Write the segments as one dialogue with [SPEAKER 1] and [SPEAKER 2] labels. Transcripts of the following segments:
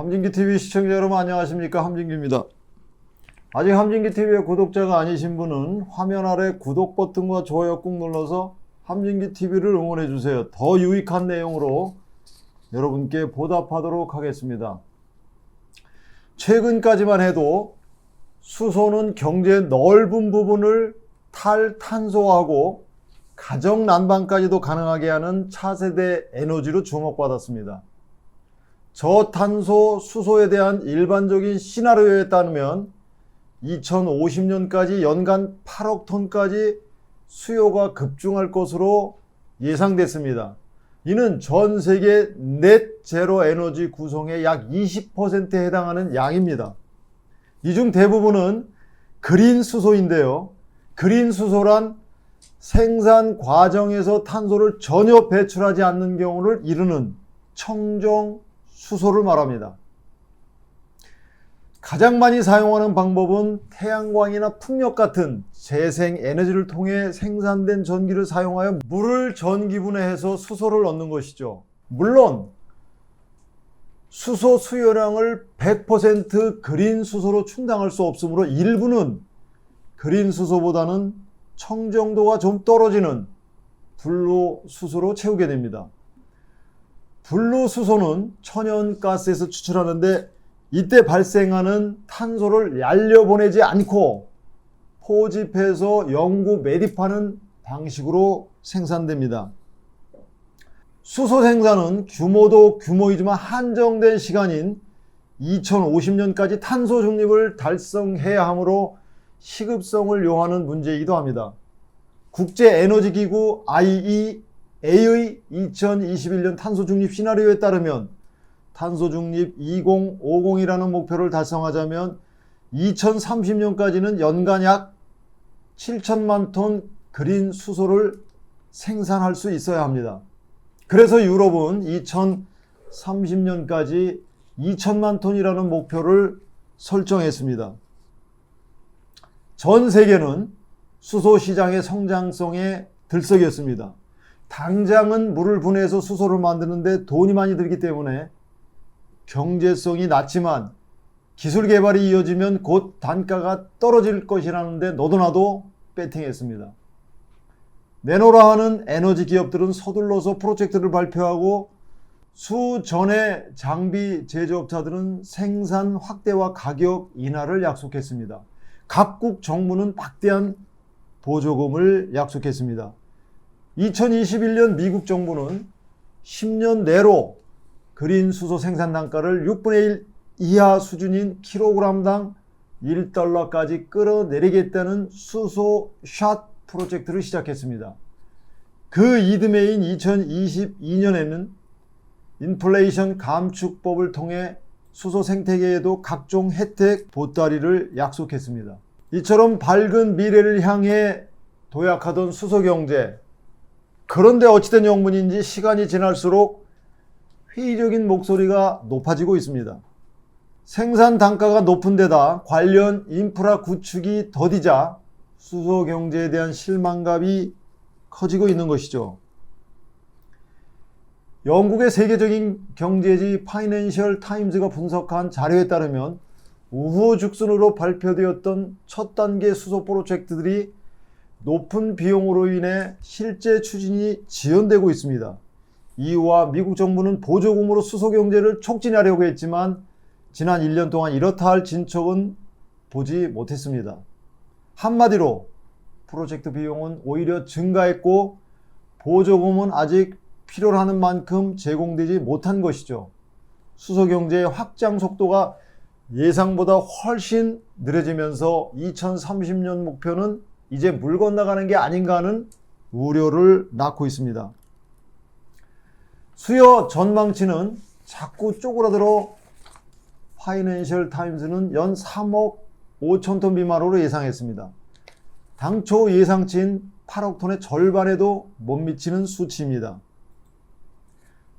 [SPEAKER 1] 함진기 TV 시청자 여러분 안녕하십니까 함진기입니다. 아직 함진기 TV의 구독자가 아니신 분은 화면 아래 구독 버튼과 좋아요 꾹 눌러서 함진기 TV를 응원해 주세요. 더 유익한 내용으로 여러분께 보답하도록 하겠습니다. 최근까지만 해도 수소는 경제의 넓은 부분을 탈탄소화하고 가정 난방까지도 가능하게 하는 차세대 에너지로 주목받았습니다. 저탄소 수소에 대한 일반적인 시나리오에 따르면 2050년까지 연간 8억 톤까지 수요가 급증할 것으로 예상됐습니다. 이는 전 세계 넷 제로 에너지 구성의 약 20%에 해당하는 양입니다. 이 중 대부분은 그린 수소인데요. 그린 수소란 생산 과정에서 탄소를 전혀 배출하지 않는 경우를 이르는 청정 수소를 말합니다. 가장 많이 사용하는 방법은 태양광이나 풍력 같은 재생 에너지를 통해 생산된 전기를 사용하여 물을 전기분해해서 수소를 얻는 것이죠. 물론 수소 수요량을 100% 그린 수소로 충당할 수 없으므로 일부는 그린 수소보다는 청정도가 좀 떨어지는 블루 수소로 채우게 됩니다. 블루 수소는 천연가스에서 추출하는데 이때 발생하는 탄소를 날려보내지 않고 포집해서 영구 매립하는 방식으로 생산됩니다. 수소 생산은 규모도 규모이지만 한정된 시간인 2050년까지 탄소 중립을 달성해야 하므로 시급성을 요하는 문제이기도 합니다. 국제에너지기구 IEA 의 2021년 탄소 중립 시나리오에 따르면 탄소 중립 2050이라는 목표를 달성하자면 2030년까지는 연간 약 7천만 톤 그린 수소를 생산할 수 있어야 합니다. 그래서 유럽은 2030년까지 2천만 톤이라는 목표를 설정했습니다. 전 세계는 수소 시장의 성장성에 들썩였습니다. 당장은 물을 분해해서 수소를 만드는데 돈이 많이 들기 때문에 경제성이 낮지만 기술 개발이 이어지면 곧 단가가 떨어질 것이라는데 너도나도 배팅했습니다. 내노라 하는 에너지 기업들은 서둘러서 프로젝트를 발표하고 수전의 장비 제조업자들은 생산 확대와 가격 인하를 약속했습니다. 각국 정부는 막대한 보조금을 약속했습니다. 2021년 미국 정부는 10년 내로 그린 수소 생산 단가를 6분의 1 이하 수준인 킬로그램당 1달러까지 끌어내리겠다는 수소 샷 프로젝트를 시작했습니다. 그 이듬해인 2022년에는 인플레이션 감축법을 통해 수소 생태계에도 각종 혜택 보따리를 약속했습니다. 이처럼 밝은 미래를 향해 도약하던 수소 경제. 그런데 어찌된 영문인지 시간이 지날수록 회의적인 목소리가 높아지고 있습니다. 생산 단가가 높은 데다 관련 인프라 구축이 더디자 수소 경제에 대한 실망감이 커지고 있는 것이죠. 영국의 세계적인 경제지 파이낸셜 타임즈가 분석한 자료에 따르면 우후죽순으로 발표되었던 첫 단계 수소 프로젝트들이 높은 비용으로 인해 실제 추진이 지연되고 있습니다. 이와 미국 정부는 보조금으로 수소 경제를 촉진하려고 했지만 지난 1년 동안 이렇다 할 진척은 보지 못했습니다. 한마디로 프로젝트 비용은 오히려 증가했고 보조금은 아직 필요로 하는 만큼 제공되지 못한 것이죠. 수소 경제의 확장 속도가 예상보다 훨씬 느려지면서 2030년 목표는 이제 물 건너가는 게 아닌가 하는 우려를 낳고 있습니다. 수요 전망치는 자꾸 쪼그라들어 파이낸셜 타임즈는 연 3억 5천 톤 미만으로 예상했습니다. 당초 예상치인 8억 톤의 절반에도 못 미치는 수치입니다.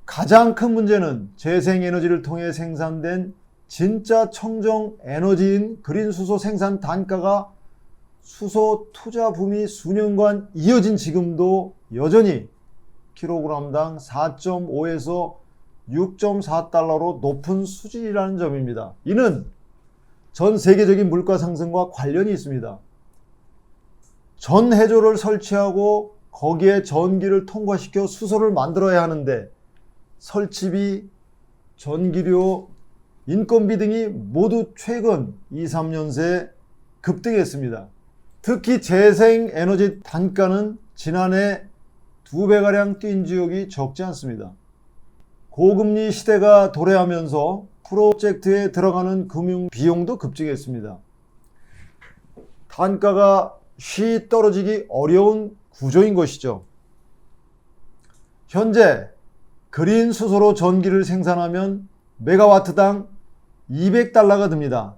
[SPEAKER 1] 가장 큰 문제는 재생에너지를 통해 생산된 진짜 청정 에너지인 그린 수소 생산 단가가 수소 투자 붐이 수년간 이어진 지금도 여전히 킬로그램당 4.5에서 6.4달러로 높은 수준이라는 점입니다. 이는 전 세계적인 물가 상승과 관련이 있습니다. 전 해조를 설치하고 거기에 전기를 통과시켜 수소를 만들어야 하는데 설치비, 전기료, 인건비 등이 모두 최근 2, 3년 새 급등했습니다. 특히 재생 에너지 단가는 지난해 두 배가량 뛴 지역이 적지 않습니다. 고금리 시대가 도래하면서 프로젝트에 들어가는 금융 비용도 급증했습니다. 단가가 쉬 떨어지기 어려운 구조인 것이죠. 현재 그린 수소로 전기를 생산하면 메가와트당 200달러가 듭니다.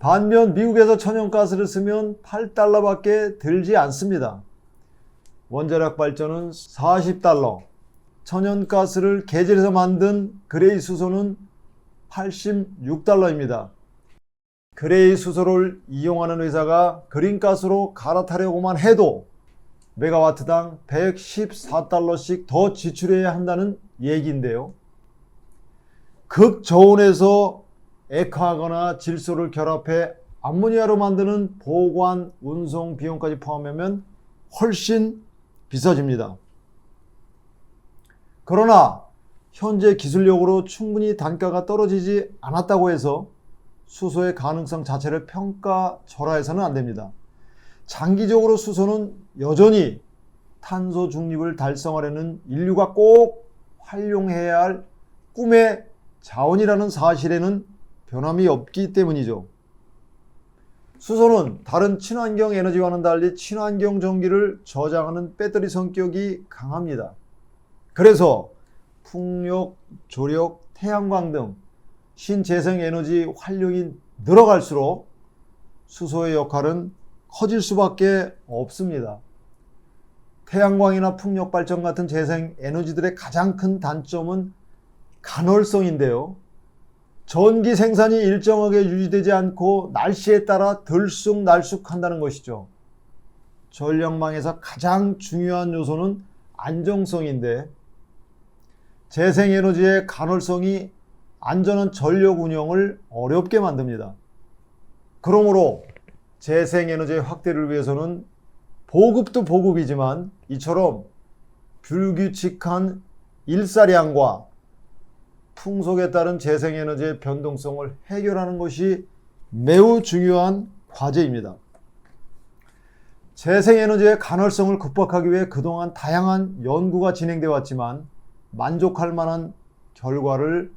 [SPEAKER 1] 반면 미국에서 천연가스를 쓰면 8달러밖에 들지 않습니다. 원자력 발전은 40달러, 천연가스를 개질해서 만든 그레이 수소는 86달러입니다. 그레이 수소를 이용하는 회사가 그린가스로 갈아타려고만 해도 메가와트당 114달러씩 더 지출해야 한다는 얘기인데요. 극저온에서 액화하거나 질소를 결합해 암모니아로 만드는 보관, 운송 비용까지 포함하면 훨씬 비싸집니다. 그러나 현재 기술력으로 충분히 단가가 떨어지지 않았다고 해서 수소의 가능성 자체를 평가 절하해서는 안 됩니다. 장기적으로 수소는 여전히 탄소 중립을 달성하려는 인류가 꼭 활용해야 할 꿈의 자원이라는 사실에는 변함이 없기 때문이죠. 수소는 다른 친환경 에너지와는 달리 친환경 전기를 저장하는 배터리 성격이 강합니다. 그래서 풍력, 조력, 태양광 등 신재생 에너지 활용이 늘어갈수록 수소의 역할은 커질 수밖에 없습니다. 태양광이나 풍력 발전 같은 재생 에너지들의 가장 큰 단점은 간헐성인데요. 전기 생산이 일정하게 유지되지 않고 날씨에 따라 들쑥날쑥한다는 것이죠. 전력망에서 가장 중요한 요소는 안정성인데 재생에너지의 간헐성이 안전한 전력 운영을 어렵게 만듭니다. 그러므로 재생에너지의 확대를 위해서는 보급도 보급이지만 이처럼 불규칙한 일사량과 풍속에 따른 재생에너지의 변동성을 해결하는 것이 매우 중요한 과제입니다. 재생에너지의 간헐성을 극복하기 위해 그동안 다양한 연구가 진행되어 왔지만 만족할 만한 결과를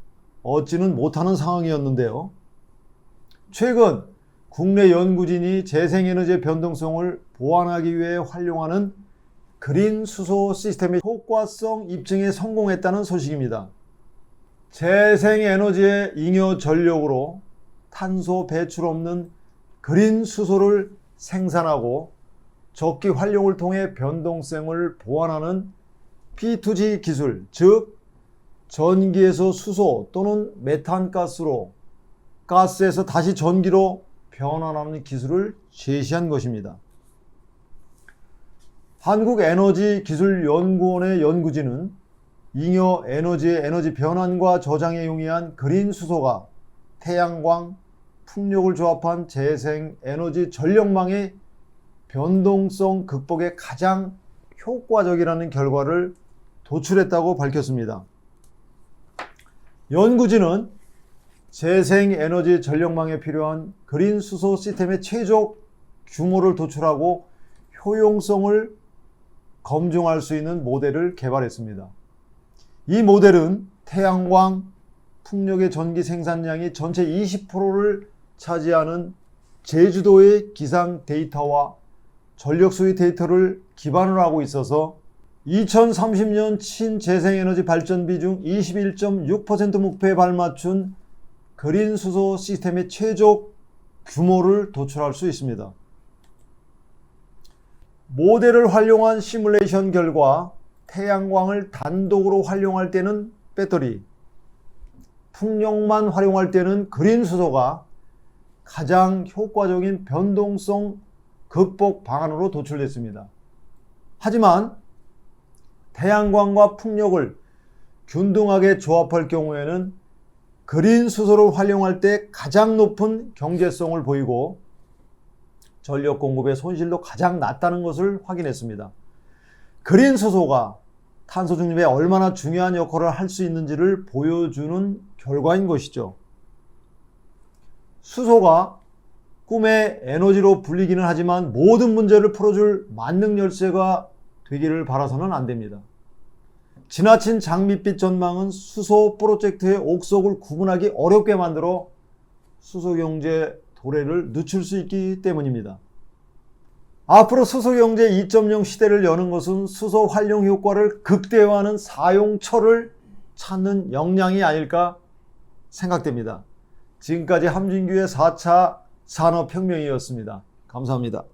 [SPEAKER 1] 얻지는 못하는 상황이었는데요. 최근 국내 연구진이 재생에너지의 변동성을 보완하기 위해 활용하는 그린 수소 시스템의 효과성 입증에 성공했다는 소식입니다. 재생에너지의 잉여 전력으로 탄소 배출 없는 그린 수소를 생산하고 적기 활용을 통해 변동성을 보완하는 P2G 기술, 즉 전기에서 수소 또는 메탄가스로 가스에서 다시 전기로 변환하는 기술을 제시한 것입니다. 한국에너지기술연구원의 연구진은 잉여 에너지의 에너지 변환과 저장에 용이한 그린 수소가 태양광, 풍력을 조합한 재생 에너지 전력망의 변동성 극복에 가장 효과적이라는 결과를 도출했다고 밝혔습니다. 연구진은 재생 에너지 전력망에 필요한 그린 수소 시스템의 최적 규모를 도출하고 효용성을 검증할 수 있는 모델을 개발했습니다. 이 모델은 태양광, 풍력의 전기 생산량이 전체 20%를 차지하는 제주도의 기상 데이터와 전력 수요 데이터를 기반으로 하고 있어서 2030년 친재생에너지 발전 비 중 21.6% 목표에 발맞춘 그린 수소 시스템의 최적 규모를 도출할 수 있습니다. 모델을 활용한 시뮬레이션 결과 태양광을 단독으로 활용할 때는 배터리, 풍력만 활용할 때는 그린 수소가 가장 효과적인 변동성 극복 방안으로 도출됐습니다. 하지만 태양광과 풍력을 균등하게 조합할 경우에는 그린 수소를 활용할 때 가장 높은 경제성을 보이고 전력 공급의 손실도 가장 낮다는 것을 확인했습니다. 그린 수소가 탄소 중립에 얼마나 중요한 역할을 할 수 있는지를 보여주는 결과인 것이죠. 수소가 꿈의 에너지로 불리기는 하지만 모든 문제를 풀어줄 만능 열쇠가 되기를 바라서는 안 됩니다. 지나친 장밋빛 전망은 수소 프로젝트의 옥석을 구분하기 어렵게 만들어 수소 경제 도래를 늦출 수 있기 때문입니다. 앞으로 수소 경제 2.0 시대를 여는 것은 수소 활용 효과를 극대화하는 사용처를 찾는 역량이 아닐까 생각됩니다. 지금까지 함진규의 4차 산업혁명이었습니다. 감사합니다.